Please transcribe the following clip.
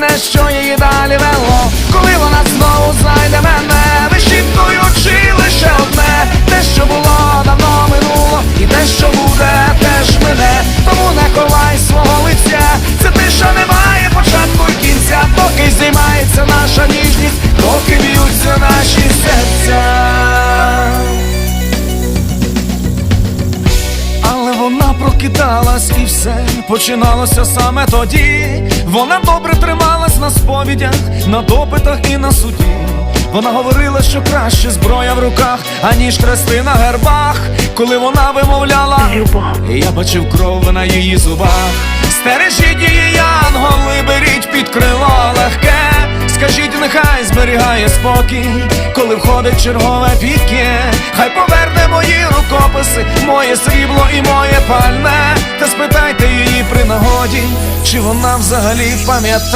єдине, що її далі вело, коли вона знову знайде мене, вишіптуючи лише одне, те, що було давно минуло, і те, що буде, теж мене. Тому не ховай свого лиця. Це тиша не має початку і кінця, доки зіймається наша ніжність, доки б'ються наші серця. Але вона прокидалась і все починалося саме тоді. Вона добре трималась на сповідях, на допитах і на суді. Вона говорила, що краще зброя в руках, аніж хрести на гербах. Коли вона вимовляла, я бачив кров на її зубах. Стережіть її, янголи, беріть під крило легке. Скажіть, нехай зберігає спокій, коли входить чергове піке. При нагоді, чи вона взагалі пам'ятає.